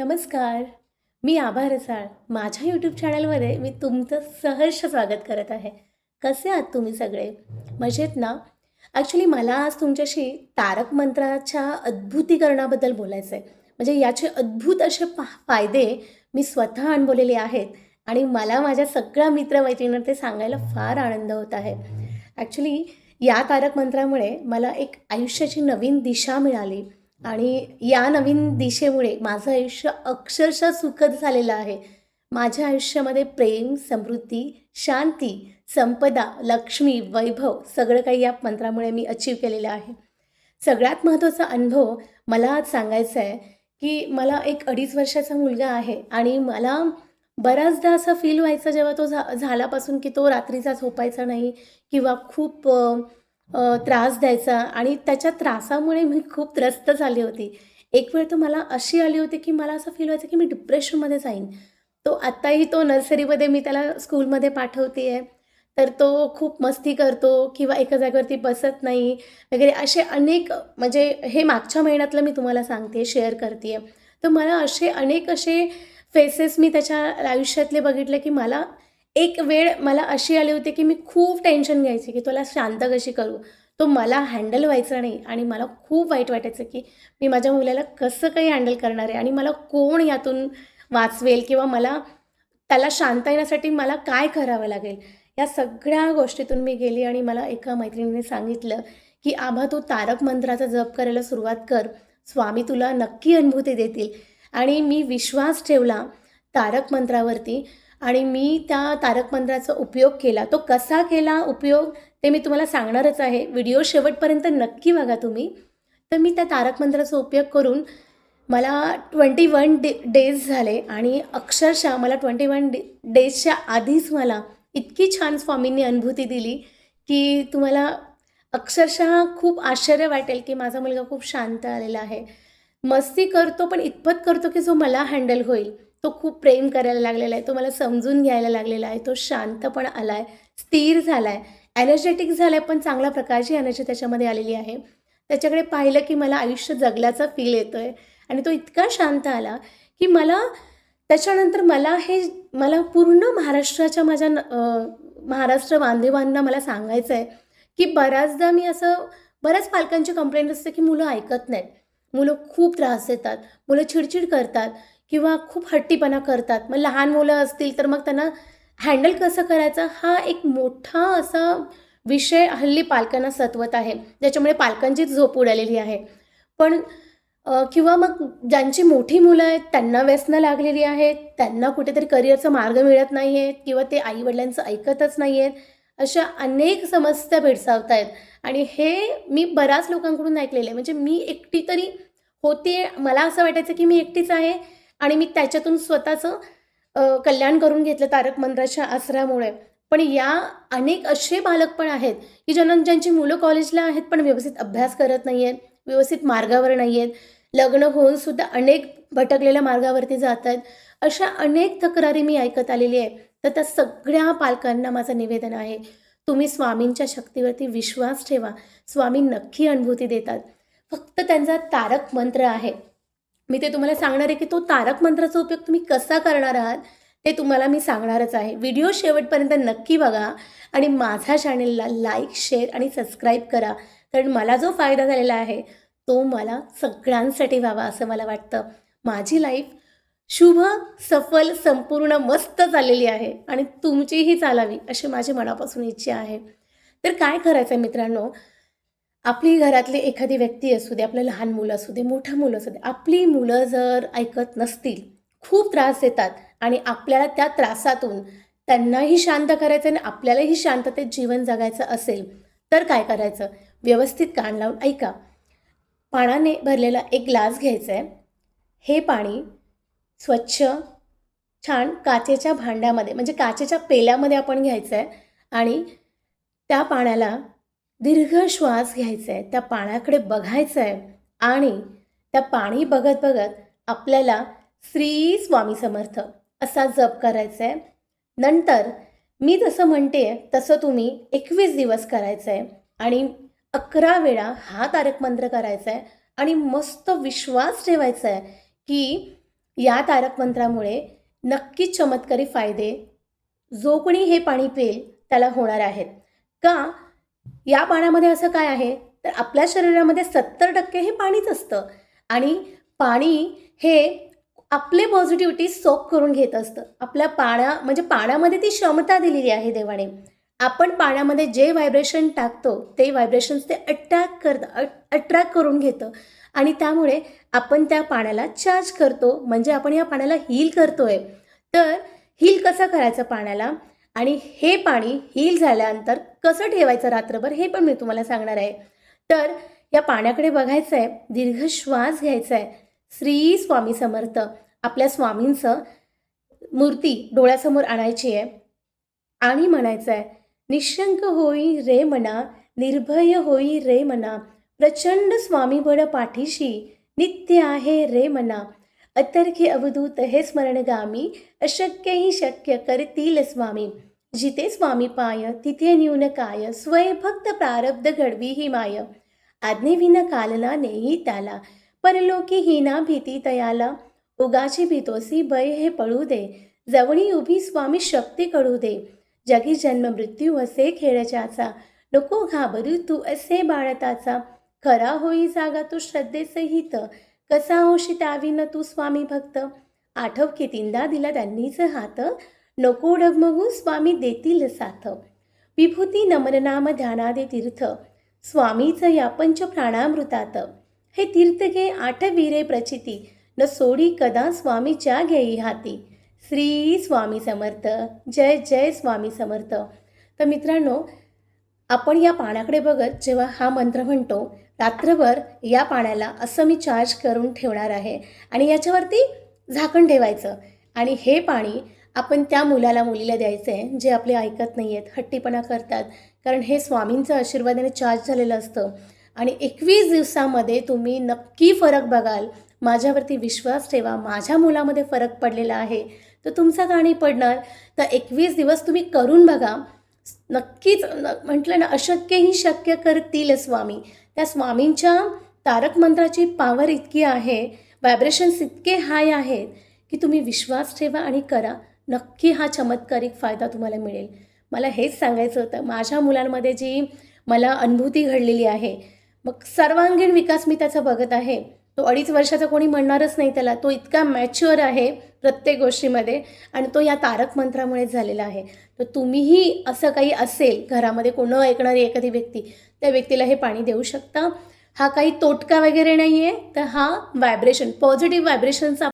नमस्कार. मी आभा रसाळ. माझ्या यूट्यूब चॅनलमध्ये मी तुमचं सहर्ष स्वागत करत आहे. कसे आहात तुम्ही सगळे? मजेत ना? ॲक्च्युली मला आज तुमच्याशी तारक मंत्राच्या अद्भुतीकरणाबद्दल बोलायचं आहे म्हणजे याचे अद्भुत असे पा फायदे मी स्वतः अनुभवलेले आहेत आणि मला माझ्या सगळ्या मित्रमैत्रिणींना ते सांगायला फार आनंद होत आहे. ॲक्च्युली या तारक मंत्रामुळे मला एक आयुष्याची नवीन दिशा मिळाली. आणि या नवीन दिशेमुळे माझं आयुष्य अक्षरशः सुखद झालेलं आहे. माझ्या आयुष्यामध्ये प्रेम समृद्धी शांती संपदा लक्ष्मी वैभव सगळं काही या मंत्रामुळे मी अचीव केलेलं आहे. सगळ्यात महत्त्वाचा अनुभव मला आज सांगायचा आहे की मला एक अडीच वर्षाचा मुलगा आहे आणि मला बऱ्याचदा असं फील व्हायचं जेव्हा तो झा झाल्यापासून की तो रात्रीचा झोपायचा नाही किंवा खूप त्रास द्यायचा आणि त्याच्या त्रासामुळे मी खूप त्रस्त झाली होती. एक वेळ तर मला अशी आली होती की मला असं फील व्हायचं की मी डिप्रेशनमध्ये जाईन. तो आत्ताही तो नर्सरीमध्ये मी त्याला स्कूलमध्ये पाठवते आहे तर तो खूप मस्ती करतो किंवा एका जागेवरती बसत नाही वगैरे असे अनेक म्हणजे हे मागच्या महिन्यातलं मी तुम्हाला सांगते शेअर करते तर मला असे अनेक असे फेसेस मी त्याच्या आयुष्यातले बघितले की मला एक वेळ मला अशी आली होती की मी खूप टेन्शन घ्यायची की तुला शांत कशी करू? तो मला हँडल व्हायचा नाही आणि मला खूप वाईट वाटायचं की मी माझ्या मुलाला कसं काही हँडल करणार आहे आणि मला कोण यातून वाचवेल किंवा मला त्याला शांत येण्यासाठी मला काय करावं लागेल? या सगळ्या गोष्टीतून मी गेली आणि मला एका मैत्रिणीने सांगितलं की आभा तू तारक मंत्राचा जप करायला सुरुवात कर. स्वामी तुला नक्की अनुभूती देतील. आणि मी विश्वास ठेवला तारक मंत्रावरती. आणि मी त्या तारक मंत्राचा उपयोग केला. तो कसा केला उपयोग ते मी तुम्हाला सांगणारच आहे. व्हिडिओ शेवटपर्यंत नक्की बघा तुम्ही. तर मी त्या तारक मंत्राचा उपयोग करून मला ट्वेंटी वन डे डेज झाले आणि अक्षरशः मला ट्वेंटी वन डे डेजच्या आधीच मला इतकी छान स्वामींनी अनुभूती दिली की तुम्हाला अक्षरशः खूप आश्चर्य वाटेल की माझा मुलगा खूप शांत आलेला आहे. मस्ती करतो पण इतपत करतो की जो मला हँडल होईल. तो खूप प्रेम करायला लागलेला आहे तो मला समजून घ्यायला लागलेला आहे तो शांत पण आला आहे स्थिर झाला आहे एनर्जेटिक झाला आहे पण चांगल्या प्रकारची एनर्जी त्याच्यामध्ये आलेली आहे. त्याच्याकडे पाहिलं की मला आयुष्य जगल्याचा फील येतो आहे आणि तो इतका शांत आला की मला त्याच्यानंतर मला हे मला पूर्ण महाराष्ट्राच्या माझ्या न- महाराष्ट्र बांधवांना मला सांगायचं आहे की बऱ्याचदा मी असं बऱ्याच पालकांची कंप्लेंट असते की मुलं ऐकत नाहीत. मुलं खूप त्रास देतात. मुलं चिडचिड करतात किंवा खूप हट्टीपणा करतात. मग लहान मुलं असतील तर मग त्यांना हँडल कसं करायचं? हा एक मोठा असा विषय हल्ली पालकांना सतवत आहे. ज्याच्यामुळे पालकांची झोप उडालेली आहे. पण किंवा मग ज्यांची मोठी मुलं आहेत त्यांना व्यसनं लागलेली आहेत त्यांना कुठेतरी करिअरचा मार्ग मिळत नाही आहेत किंवा ते आईवडिलांचं ऐकतच नाही आहेत अशा अनेक समस्या भेडसावत आहेत आणि हे मी बऱ्याच लोकांकडून ऐकलेलं. आहे म्हणजे मी एकटी तरी होते मला असं वाटायचं की मी एकटीच आहे आणि मी त्याच्यातून स्वतःचं कल्याण करून घेतलं तारक मंत्राच्या आसऱ्यामुळे. पण या अनेक असे बालक पण आहेत की ज्यांना ज्यांची मुलं कॉलेजला आहेत पण व्यवस्थित अभ्यास करत नाही आहेत व्यवस्थित मार्गावर नाही आहेत लग्न होऊन सुद्धा अनेक भटकलेल्या मार्गावरती जात आहेत अशा अनेक तक्रारी मी ऐकत आलेली आहे. तर त्या सगळ्या पालकांना माझं निवेदन आहे तुम्ही स्वामींच्या शक्तीवरती विश्वास ठेवा. स्वामी नक्की अनुभूती देतात. फक्त त्यांचा तारक मंत्र आहे. मी ते तुम्हाला सांगणार आहे की तो तारक मंत्राचा उपयोग तुम्ही कसा करणार आहात ते तुम्हाला मी सांगणारच आहे. व्हिडिओ शेवटपर्यंत नक्की बघा आणि माझ्या चॅनेलला लाईक शेअर आणि सबस्क्राईब करा. कारण मला जो फायदा झालेला आहे तो मला सगळ्यांसाठी व्हावा असं मला वाटतं. माझी लाईफ शुभ सफल संपूर्ण मस्त चाललेली आहे आणि तुमचीही चालावी अशी माझी मनापासून इच्छा आहे. तर काय करायचं आहे मित्रांनो? आपली घरातली एखादी व्यक्ती असू दे आपलं लहान मुलं असू दे मोठं मुलं असू दे आपली मुलं जर ऐकत नसतील खूप त्रास देतात आणि आपल्याला त्या त्रासातून त्यांनाही शांत करायचं आणि आपल्यालाही शांततेत जीवन जगायचं असेल तर काय करायचं? व्यवस्थित कान लावून ऐका. पाण्याने भरलेला एक ग्लास घ्यायचा आहे हे पाणी स्वच्छ छान काचेच्या भांड्यामध्ये म्हणजे काचेच्या पेल्यामध्ये आपण घ्यायचं आहे आणि त्या पाण्याला दीर्घ श्वास घ्यायचा आहे त्या पाण्याकडे बघायचं आहे आणि त्या पाणी बघत बघत आपल्याला श्री स्वामी समर्थ असा जप करायचा आहे नंतर मी जसं म्हणते तसं तुम्ही एकवीस दिवस करायचं आहे आणि अकरा वेळा हा तारक मंत्र करायचा आहे आणि मस्त विश्वास ठेवायचा आहे की या तारक मंत्रामुळे नक्कीच चमत्कारी फायदे जो कोणी हे पाणी पिईल त्याला होणार आहेत. का? या पाण्यामध्ये असं काय आहे? तर आपल्या शरीरामध्ये सत्तर टक्के हे पाणीच असतं आणि पाणी हे आपले पॉझिटिव्हिटी सोप करून घेत असतं. आपल्या पाण्या म्हणजे पाण्यामध्ये ती क्षमता दिलेली आहे देवाने. आपण पाण्यामध्ये जे व्हायब्रेशन टाकतो ते व्हायब्रेशन्स ते अट्रॅक्ट करतं अट्रॅक्ट करून घेतं. आणि त्यामुळे आपण त्या पाण्याला चार्ज करतो. म्हणजे आपण या पाण्याला हील करतो आहे तर हील कसं करायचं पाण्याला? आणि हे पाणी हील झाल्यानंतर कसं ठेवायचं रात्रभर? हे पण मी तुम्हाला सांगणार आहे. तर या पाण्याकडे बघायचं आहे दीर्घ श्वास घ्यायचा आहे श्री स्वामी समर्थ. आपल्या स्वामींचं मूर्ती डोळ्यासमोर आणायची आहे. आणि म्हणायचं आहे निशंक होई रे मना निर्भय होई रे मना प्रचंड स्वामीबळ पाठीशी नित्य आहे रे मना. अतर्खे अवधूत हे स्मरणगामी अशक्यही शक्य करतील स्वामी. जिथे स्वामी पाय तिथे न्यून काय स्वय फक्त प्रारब्ध घडवी ही माय आज्ञेविन कालना नेही त्याला परलोकी हिना भीती तयाला उगाची भीतोसी भय हे पळू दे जवळी उभी स्वामी शक्ती कळू दे. जगी जन्म मृत्यू असे खेळच्याचा नको घाबरू तू असे बाळताचा. खरा होई जागा तू श्रद्धेसहित. कसा होशी त्याविन तू स्वामी भक्त? आठव कितींदा दिला त्यांनीच हात. नको डगमगू स्वामी देतील साथ. विभूती नमननाम ध्यानादे तीर्थ. स्वामीच या पंच प्राणामृतात. हे तीर्थ घे आठवीरे प्रचिती. न सोडी कदा स्वामीच्या घेई हाती. श्री स्वामी समर्थ. जय जय स्वामी समर्थ. तर मित्रांनो आपण या पाण्याकडे बघत जेव्हा हा मंत्र म्हणतो रात्रभर या पाण्याला असं मी चार्ज करून ठेवणार आहे. आणि याच्यावरती झाकण ठेवायचं. आणि हे पाणी आपण त्या मुलाला मुलीला द्यायचं आहे जे आपले ऐकत नाही आहेत हट्टीपणा करतात. कारण हे स्वामींचं आशीर्वादाने चार्ज झालेलं असतं. आणि एकवीस दिवसामध्ये तुम्ही नक्की फरक बघाल. माझ्यावरती विश्वास ठेवा. माझ्या मुलामध्ये फरक पडलेला आहे. तर तुमचं गाणी पडणार? तर एकवीस दिवस तुम्ही करून बघा. नक्कीच न म्हटलं ना अशक्यही शक्य करतील स्वामी. त्या स्वामींच्या तारक मंत्राची पावर इतकी आहे व्हायब्रेशन्स इतके हाय आहेत की तुम्ही विश्वास ठेवा आणि करा. नक्की हा चमत्कारिक फायदा तुम्हाला मिळेल. मला हेच सांगायचं होतं माझ्या मुलांमध्ये जी मला अनुभूती घडलेली आहे मग सर्वांगीण विकास मी त्याचा बघत आहे. तो अडीच वर्षाचा कोणी म्हणणारच नाही त्याला. तो इतका मॅच्युअर आहे प्रत्येक गोष्टीमध्ये. आणि तो या तारक मंत्रामुळे झालेला आहे. तर तुम्हीही असं काही असेल घरामध्ये कोण ऐकणारी एखादी व्यक्ती त्या व्यक्तीला हे पाणी देऊ शकता. हा काही तोटका वगैरे नाही आहे तर हा व्हायब्रेशन पॉझिटिव्ह व्हायब्रेशनचा